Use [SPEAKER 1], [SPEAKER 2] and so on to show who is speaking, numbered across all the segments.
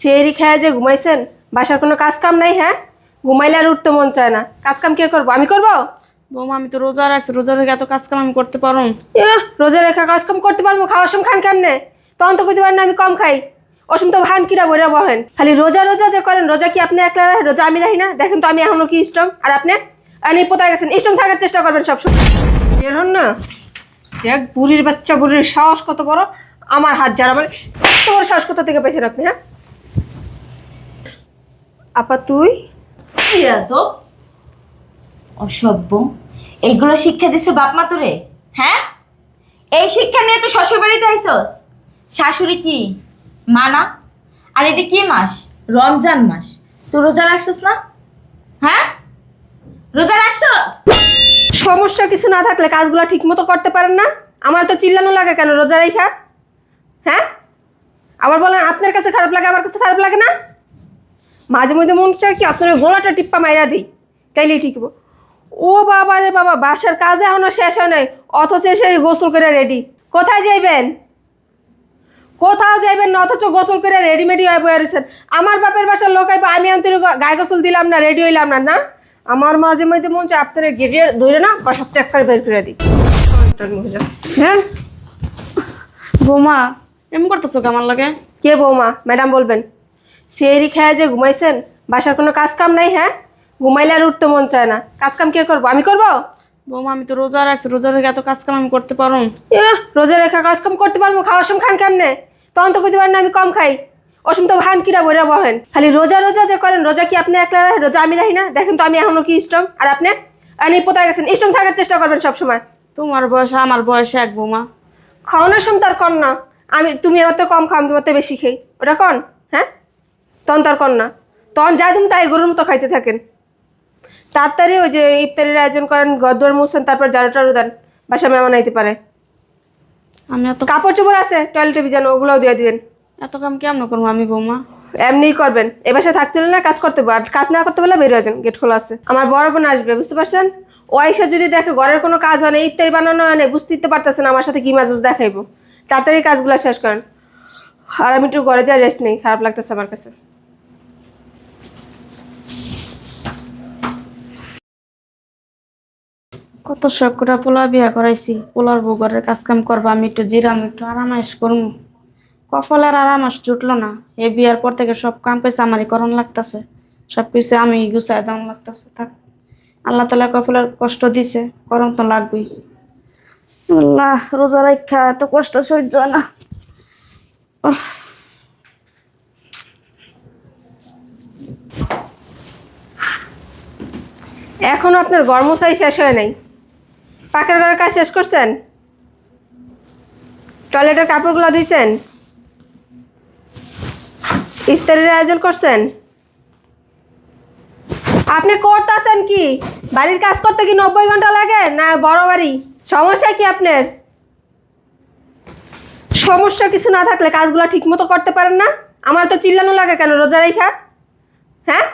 [SPEAKER 1] সেরি খেয়ে যে ঘুমাইছেন বাসার কোনো কাজ কাম নাই হ্যাঁ? ঘুমাইলে আর উঠতে মন চায় না। কাজ কাম কে করব? আমি করব?
[SPEAKER 2] বৌমা আমি তো রোজা রাখছি রোজা রেখে এত কাজ কাম আমি করতে পারো
[SPEAKER 1] রোজা রেখা কাজ কাম করতে পারব? খাওয়ার সময় খান কেমনে? তখন তো কইতে পারেন না আমি কম খাই। ওসম তো ভান কিরা বইরা বহেন। খালি রোজা রোজা যে করেন রোজা কি আপনি একলা রাখেন? রোজা আমি রাখি না? দেখেন তো আমি এখনও কি স্ট্রং আর আপনি? আপনি পোতায় গেছেন? স্ট্রং থাকার চেষ্টা করবেন সবসময় বের হন না। দেখ বুড়ির বাচ্চা বুড়ির সাহস কত বড়। আমার হাত যারা মানে এত বড় সাহস কোথা থেকে পেয়েছেন আপনি হ্যাঁ? আপা তুই?
[SPEAKER 3] তো অসভ্য। এইগুলো শিক্ষা দিছে বাপ মা তোরে? হ্যাঁ? এই শিক্ষা নিয়ে তো শ্বশুর বাড়িতে আইসস। শাশুড়ি কি? মা না? আর এটা কি মাস? রমজান মাস। তুই রোজা রাখছস না? হ্যাঁ? রোজা রাখছস?
[SPEAKER 1] সমস্যা কিছু না থাকলে কাজগুলো ঠিক মতো করতে পারেন না। আমার তো চিল্লানো লাগে কেন রোজা রেখা হ্যাঁ? আবার বলেন আপনার কাছে খারাপ লাগে আমার কাছে খারাপ লাগে না? মাঝে মধ্যে মন চায় কি আপনার গোলাটা টিপ্পা মাইরা দিই তাইলেই ঠিক ও বাবা রে বাবা বাসার কাজ এখনও শেষ হয় নাই অথচ এসে গোসল করে রেডি কোথায় যাইবেন? কোথাও যাইবেন না অথচ গোসল করে রেডিমেডি হয়ে বয়ে রয়েছেন। আমার বাপের বাসার লোক আইবা আমি অন্তর গায়ে গোসল দিলাম না রেডি হইলাম না না? আমার মাঝে মধ্যে মন চায় আপনারা গেড়িয়ে ধরে না বাসার ত্যাগ করে বের করে দিই। হ্যাঁ?
[SPEAKER 2] বৌমা এমন করতেছো কি আমার লাগে?
[SPEAKER 1] কে বৌমা? ম্যাডাম বলবেন। সেরি খেয়ে যে ঘুমাইছেন বাসার কোনো কাজ কাম নাই হ্যাঁ? ঘুমাইলে আর উঠতে মন চায় না। কাজ কাম কে করব? আমি করব?
[SPEAKER 2] বৌমা আমি তো রোজা রাখছি রোজা রেখে এত কাজ কাম আমি করতে পারো
[SPEAKER 1] রোজা রেখা কাজ কাম করতে পারব খাওয়ার সময় খান কেমনে? তখন তো কইতে পারেন না আমি কম খাই। অসম তো ভান কিরা বইরা বহেন। খালি রোজা রোজা যে করেন রোজা কি আপনি একলা রাখেন? রোজা আমি রাখি না? দেখেন তো আমি এখনও কি স্ট্রং আর আপনি? আপনি পোতায় গেছেন স্ট্রং থাকার চেষ্টা করবেন সবসময়।
[SPEAKER 2] তোমার বয়সে আমার বয়সে এক বৌমা।
[SPEAKER 1] খাওয়ানোর সময় তার কন না। আমি তুমি আমার তো কম খাও আমি তোমার তো বেশি খাই। ওটা কন? তখন তার কন না তখন যা তুমি তাই গরুর মতো খাইতে থাকেন। তাড়াতাড়ি ওই যে ইফতারির আয়োজন করেন গদ্দর মুছেন তারপর জারু টারু দেন বাসা মেমন আইতে পারে।
[SPEAKER 2] আমি
[SPEAKER 1] কাপড় চোপড় আছে টয়লেটে ভিজানো ওগুলোও দিয়ে দিবেন।
[SPEAKER 2] এত কাম কেমন করব আমি বৌমা?
[SPEAKER 1] এমনিই করবেন। এ বাসায় থাকতে হলে না কাজ করতে আর কাজ না করতে পারলে বের হয়ে যান গেট খোলা আছে। আমার বড় বোন আসবে বুঝতে পারছেন? ও আইসা যদি দেখে ঘরের কোনো কাজ হয় না ইফতারি বানানো হয় না বুঝতে পারতেছেন আমার সাথে কি মেজাজ দেখাইবো। তাড়াতাড়ি কাজগুলো শেষ করেন। আর আমি একটু ঘরে যাই রেস্ট নেই খারাপ লাগতেছে আমার কাছে।
[SPEAKER 2] কত শখ করে পোলা বিয়া করাইছি। পোলার বউ ঘরের কাজ কাম করব, আমি একটু জিরাম, একটু আরামাইশ করব কপাল আর আরামাস জুটলো না। এ বিয়ার পর থেকে সব কাম পেয়েছে আমারই করণ লাগতেছে। সব কিছু আমি গুছাই দাম লাগতেছে, থাক। আল্লাহ তালা কপালের কষ্ট দিছে করম তো লাগবেই। আল্লাহ, রোজা রাখা এত কষ্ট সহ্য না। উফ।
[SPEAKER 1] এখনও আপনার গরমসাই শেষ হয় নাই? পাকের ঘরের কাজ শেষ করছেন? টয়লেটের কাপড়গুলো দিয়েছেন ইফতারের আয়োজন করছেন? আপনি করতেছেন কি? বাড়ির কাজ করতে কি নব্বই ঘণ্টা লাগে না বড় বাড়ি? সমস্যা কি আপনার? সমস্যা কিছু না থাকলে কাজগুলো ঠিক মতো করতে পারেন না? আমার তো চিল্লানো লাগে কেন রোজা রেখা হ্যাঁ?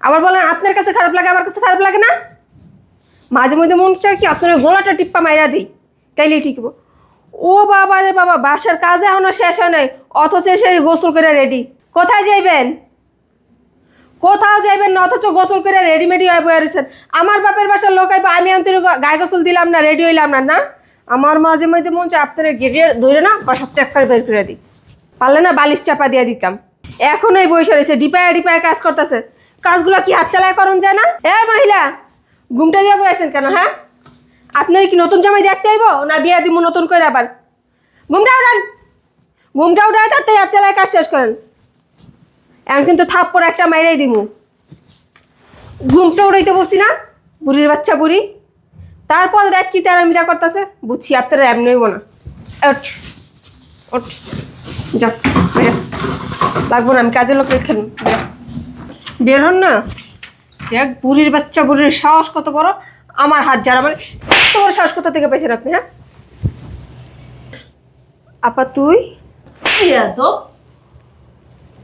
[SPEAKER 1] আবার বলেন, আপনার কাছে খারাপ লাগে, আমার কাছে খারাপ লাগে না? মাঝে মধ্যে মন চায় কি আপনার গোলাটা টিপ্পা মাইরা দিই, তাইলেই ঠিক হব। ও বাবা রে বাবা, বাসার কাজ এখনও শেষ হয় নাই, অথচ এসে গোসল করে রেডি কোথায় যাইবেন? কোথাও যাইবেন না, অথচ গোসল করে রেডিমেডি হয়ে বয়ে রয়েছেন। আমার বাপের বাসার লোক আইবা, আমি অন্তর গায়ে গোসল দিলাম না রেডি হইলাম না না? আমার মাঝে মধ্যে মন চায় আপনারা গেড়িয়ে ধরে না, বাসার ত্যাগ করে বের করে দিই। পারলে না বালিশ চাপা দিয়ে দিতাম। এখন এই বসে রয়েছে, ডিপায় ডিপায় কাজ করতেছে। কাজগুলো কি হাত চালায় করুন যায় না? এ মহিলা! ঘুমটা দিয়ে বসেছেন কেন হ্যাঁ? আপনার কি নতুন জামাই দেখতে আইব, না বিয়া দিব নতুন করে আবার? ঘুমটা উড়ান ঘুমটা উঠায় তার হাত চালায় কাজ শেষ করেন। এখন কিন্তু থাপ্পড় একটা মাইরাই দিমু। ঘুমটা উড়াইতে বলছি না, বুড়ির বাচ্চা বুড়ি। তারপর দেখ কি তারা মিটা করতেছে, বুঝছি আপনারা এমনি হইব না। ওঠ ওঠ। লাগবো না, আমি কাজের লোক রেখে। বের হন না। দেখ, বুড়ির বাচ্চা, বুড়ির সাহস কত বড়। আমার হাত যারা মানে বড় সাহস কোথা থেকে পেয়েছেন আপনি হ্যাঁ? আপা, তুই?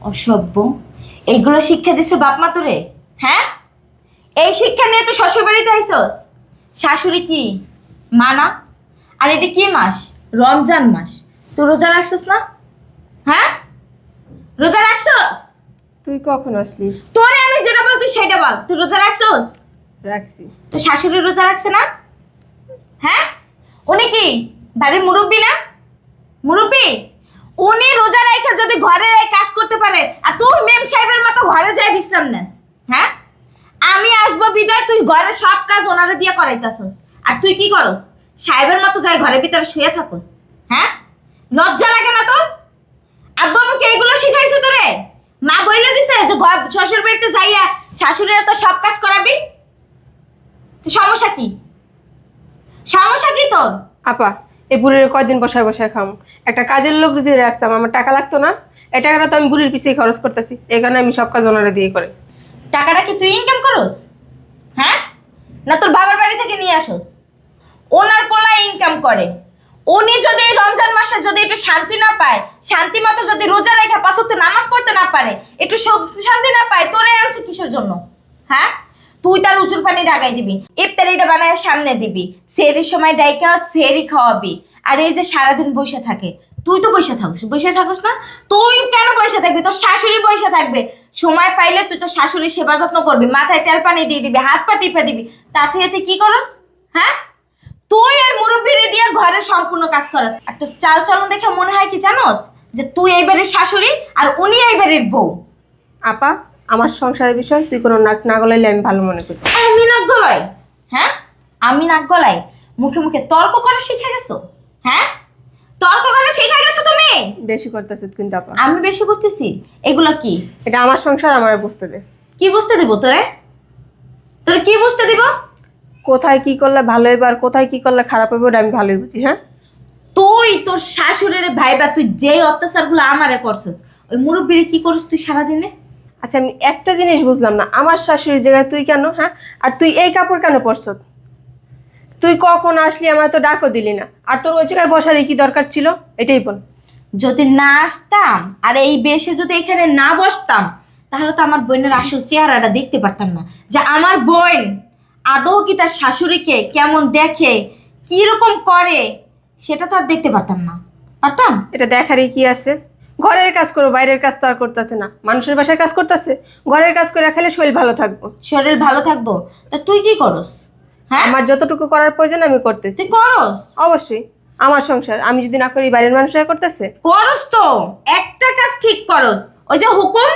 [SPEAKER 3] অসভ্য। এইগুলো শিক্ষা দিছে বাপ মা তোরে হ্যাঁ? এই শিক্ষা নিয়ে তো শ্বশুর বাড়িতে আইসস? শাশুড়ি কি? মা না? আর এটা কি মাস? রমজান মাস। তুই রোজা রাখছস না? হ্যাঁ? রোজা রাখছস?
[SPEAKER 1] তুই কখন আসলি?
[SPEAKER 3] তোরে আমি যেটা বল তুই সেটা বল। তুই রোজা রাখছোস?
[SPEAKER 1] রাখছি।
[SPEAKER 3] তো শাশুড়ি রোজা রাখছে না? হ্যাঁ? উনি কি? বাড়ির মুরব্বী না? মুরব্বী? উনি রোজা রাখা যদি ঘরে কাজ করতে পারে আর তুই মেম সাহেবের মতো ঘরে যাই বিশ্রাম নেস হ্যাঁ? আমি আসব বিদায় তুই ঘরে সব কাজ ওনারে দিয়ে করাইতাছস। আর তুই কি করস? সাহেবের মতো যাই ঘরের ভিতরে শুয়ে থাকস হ্যাঁ? লজ্জা লাগে না তোর? আব্বু আমাকে এইগুলো শিখাইছে তোরে? মা বইলে দিছে যে ঘর শ্বশুর বাড়িতে যাইয়া শাশুড়িরা তো সব কাজ করাবি? তো সমস্যা কি? সমস্যা কি তোর?
[SPEAKER 1] আপা এই বুড়ির কয়দিন বসায় বসায় খাম একটা কাজের লোক যদি রাখতাম আমার টাকা লাগতো না? এই টাকাটা তো আমি বুড়ির পিছিয়ে খরচ করতেছি। এই কারণে আমি সব কাজ ওনারা দিয়ে করে।
[SPEAKER 3] টাকাটা কি তুই ইনকাম করস? হ্যাঁ? না তোর বাবার বাড়ি থেকে নিয়ে আসোস? ওনার পোলা ইনকাম করে। উনি যদি রমজান মাসে যদি একটু শান্তি না পায়, শান্তি মতো যদি রোজা রেখা পাঁচ ওয়াক্ত নামাজ পড়তে না পারে, একটু শান্তি না পায়, তোরে আনছে কিসের জন্য? হ্যাঁ? তুই তার উঁচুর পানি ডাকাই দিবি, ইফতারিটা বানায় সামনে দিবি সেরির সময় ডাইকা সেরি খাওয়াবি। আর এই যে সারাদিন বসে থাকে, তুই তো বসে থাকিস বসে থাকিস না? তুই কেন বসে থাকবি? তোর শাশুড়ি বসে থাকবে। সময় পাইলে তুই তো শাশুড়ির সেবা যত্ন করবি, মাথায় তেল পানি দিয়ে দিবি, হাত পা টিপে দিবি, তার থেকে তুই কি করস? হ্যাঁ? তুই ওই মুরব্বিরে দিয়ে ঘরে সম্পূর্ণ কাজ করাস। আর তোর চাল চলন দেখে মনে হয় কি জানোস? যে তুই এই বাড়ির শাশুড়ি আর উনি এই বাড়ির বউ।
[SPEAKER 1] আপা আমার সংসারের বিষয় তুই কোনো নাক না গলাইলে আমি ভালো মনে করি।
[SPEAKER 3] আমি নাক গলাই? হ্যাঁ? আমি নাক গলাই? মুখে মুখে তর্ক করা শিখে গেছো? হ্যাঁ? তর্ক করা শিখে গেছো তুমি?
[SPEAKER 1] বেশি করতেছিস কিন্তু আপা।
[SPEAKER 3] আমি বেশি করতেছি? এগুলো কি?
[SPEAKER 1] এটা আমার সংসার আমার বুঝতে দে।
[SPEAKER 3] কি বুঝতে দিব তোরে? তোরে কি বুঝতে দিব?
[SPEAKER 1] কোথায় কি করলে ভালো হইবে আর কোথায় কি করলে খারাপ হইবে ওটা আমি ভালোই বুঝি হ্যাঁ?
[SPEAKER 3] তুই তোর শাশুড়ির ভাইবা তুই যেই অত্যাচারগুলো আমারে করছিস ওই মুরব্বীরে কি করিস তুই সারাদিনে?
[SPEAKER 1] আচ্ছা আমি একটা জিনিস বুঝলাম না। আমার শাশুড়ির জায়গায় তুই কেন হ্যাঁ? আর তুই এই কাপড় কেন পরছ তুই কখন আসলি আমার তো ডাকও দিলি না। আর তোর ওই জায়গায় বসার কি দরকার ছিল? এটাই বল।
[SPEAKER 3] যদি না আসতাম আর এই বেশে যদি এখানে না বসতাম তাহলে তো আমার বোনের আসল চেহারাটা দেখতে পারতাম না। যে আমার বোন আদৌ কি তার শাশুড়িকে কেমন দেখে কি রকম করে সেটা তো আর দেখতে পারতাম না। পারতাম?
[SPEAKER 1] এটা দেখারই কি আছে? ঘরের কাজ করো বাইরের কাজ তো আর করতেছে না। মানুষের বাসায় কাজ করতেছে? ঘরের কাজ করে খেলে শরীর ভালো থাকব।
[SPEAKER 3] শরীর ভালো থাকব? তা তুই কি করস? হ্যাঁ?
[SPEAKER 1] আমার যতটুকু করার প্রয়োজন আমি করতেছি।
[SPEAKER 3] তুই করস?
[SPEAKER 1] অবশ্যই। আমার সংসার আমি যদি না করি বাইরের মানুষরা করতেছে?
[SPEAKER 3] করস তো। একটা কাজ ঠিক করস। ওই যে হুকুম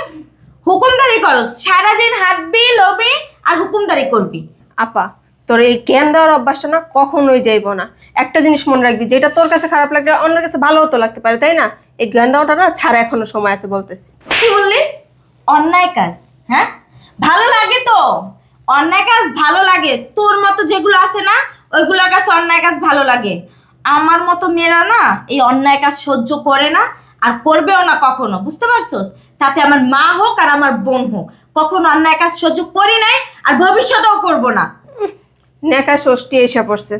[SPEAKER 3] হুকুমদারি করস। সারাদিন হাঁটবি লবি আর হুকুমদারি করবি।
[SPEAKER 1] আপা, তোর এই জ্ঞান দেওয়ার অভ্যাসটা না কখনোই যাইব না। একটা জিনিস মনে রাখবি, যেটা তোর কাছে খারাপ লাগলে অন্যের কাছে ভালো হতো লাগতে পারে, তাই না? এই জ্ঞান দেওয়াটা না ছাড়া এখনও সময় আছে বলতেছি।
[SPEAKER 3] কি বললি? অন্যায় কাজ হ্যাঁ? ভালো লাগে তো। অন্যায় কাজ ভালো লাগে। তোর মতো যেগুলো আছে না, ওইগুলোর কাছে অন্যায় কাজ ভালো লাগে। আমার মতো মেয়েরা না এই অন্যায় কাজ সহ্য করে না আর করবেও না কখনো, বুঝতে পারছোস? তাতে আমার মা হোক আর আমার বোন হোক। কখনো অন্যায় কাজ সহ্য করি নাই আর ভবিষ্যতেও করব না।
[SPEAKER 1] নেকা ষষ্ঠী এসে পড়ছে।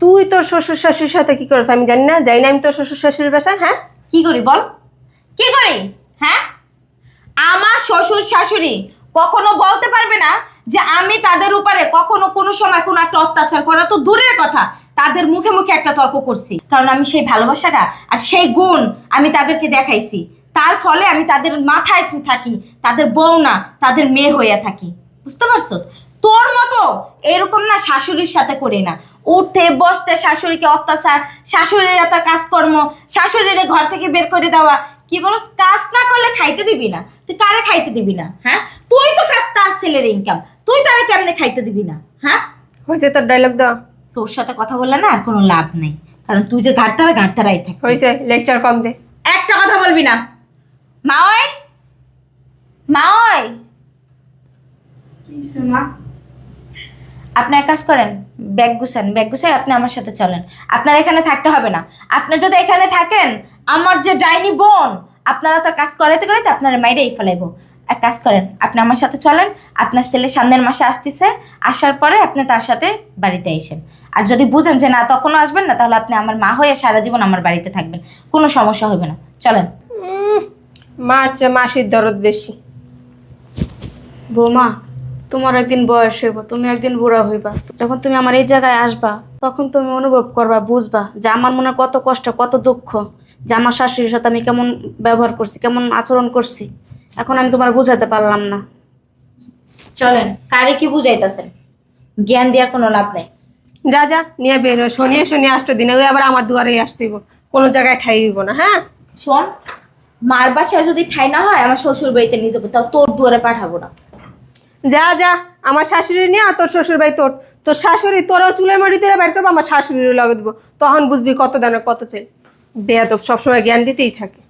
[SPEAKER 1] তুই তোর শ্বশুর শাশুড়ির সাথে কি করছ? আমি জানি না। যাই না আমি তোর শ্বশুর শাশুড়ির বাসায় হ্যাঁ?
[SPEAKER 3] কি করি বল? কি করি? হ্যাঁ? আমার শ্বশুর শাশুড়ি কখনো বলতে পারবে না যে আমি তাদের উপরে কখনো কোনো সময় কোনো একটা অত্যাচার করা তো দূরের কথা। তাদের মুখে মুখে একটা তর্ক করছি। কারণ আমি সেই ভালোবাসাটা আর সেই গুণ আমি তাদেরকে দেখাইছি। তার ফলে আমি তাদের মাথায় থাকি তাদের বউ না তাদের মেয়ে হইয়া থাকি। বুঝতে পারছস? তোর মতো এরকম না শাশুড়ির সাথে করি না। উঠতে বসতে শাশুড়িকে অত্যাচার শাশুড়ির এত কাজকর্ম শাশুড়ির ঘর থেকে বের করে দেওয়া কি বলস? কাজ না করলে খাইতে দিবি না। তুই কারে খাইতে দিবি না হ্যাঁ? তুই তো খাস তার ছেলের ইনকাম তুই তারে কেমনে খাইতে দিবি না হ্যাঁ?
[SPEAKER 1] হয়েছে তোর ডায়লগ দাও।
[SPEAKER 3] তোর সাথে কথা বললে না আর কোনো লাভ নেই কারণ তুই যে ঘাটতারা ঘাটতারাই থাক
[SPEAKER 1] হয়েছে লেকচার কম দে।
[SPEAKER 3] একটা কথা বলবি না মাওই? মাওই?
[SPEAKER 2] মা?
[SPEAKER 3] আপনি এক কাজ করেন ব্যাগ গুছান। ব্যাগ গুছাই আপনি আমার সাথে চলেন। আপনার এখানে থাকতে হবে না। আপনি যদি এখানে থাকেন আমার যে ডাইনি বোন আপনারা তো কাজ করাইতে করাইতে আপনারা মাইরেই ফেলাইব। এক কাজ করেন আপনি আমার সাথে চলেন আপনার ছেলে সামনের মাসে আসতেছে আসার পরে আপনি তার সাথে বাড়িতে এসেন আর যদি বুঝেন যে না তখনও আসবেন না তাহলে আপনি আমার মা হয়ে সারা জীবন আমার বাড়িতে থাকবেন। কোনো সমস্যা হবে না। চলেন।
[SPEAKER 1] মার চেয়ে মাসির দরদ বেশি।
[SPEAKER 2] বৌমা তোমার একদিন বয়স হইব তুমি একদিন বুড়া হইবা। যখন তুমি আমার এই জায়গায় আসবা তখন তুমি অনুভব করবা বুঝবা যে আমার মনে কত কষ্ট কত দুঃখ যে আমার শাশুড়ির সাথে আমি কেমন ব্যবহার করছি কেমন আচরণ করছি। এখন আমি তোমার বুঝাতে পারলাম না।
[SPEAKER 3] চলেন কারে কি বুঝাইতেছেন? জ্ঞান দিয়া কোনো লাভ নেই।
[SPEAKER 1] যা যা নিয়ে বের শনিয়ে শনিয়ে আসতে দিনে ওই আবার আমার দুয়ারে আসতে হইব। কোনো জায়গায় ঠাই হইব না হ্যাঁ?
[SPEAKER 3] শোন মার বাসায় যদি ঠাই না হয়, আমার শ্বশুর বাড়িতে নিয়ে যাব। তাও তোর দুয়ারে পাঠাবো না।
[SPEAKER 1] যা যা, আমার শাশুড়ি নিয়ে আর তোর শ্বশুর ভাই তোর। তোর শাশুড়ি, তোরাও চুলের মারি দিয়ে বের করব, আমার শাশুড়িরও লগে দেবো তখন বুঝবি কত দানের কত চাই বেয়াদব সবসময় জ্ঞান দিতেই থাকে।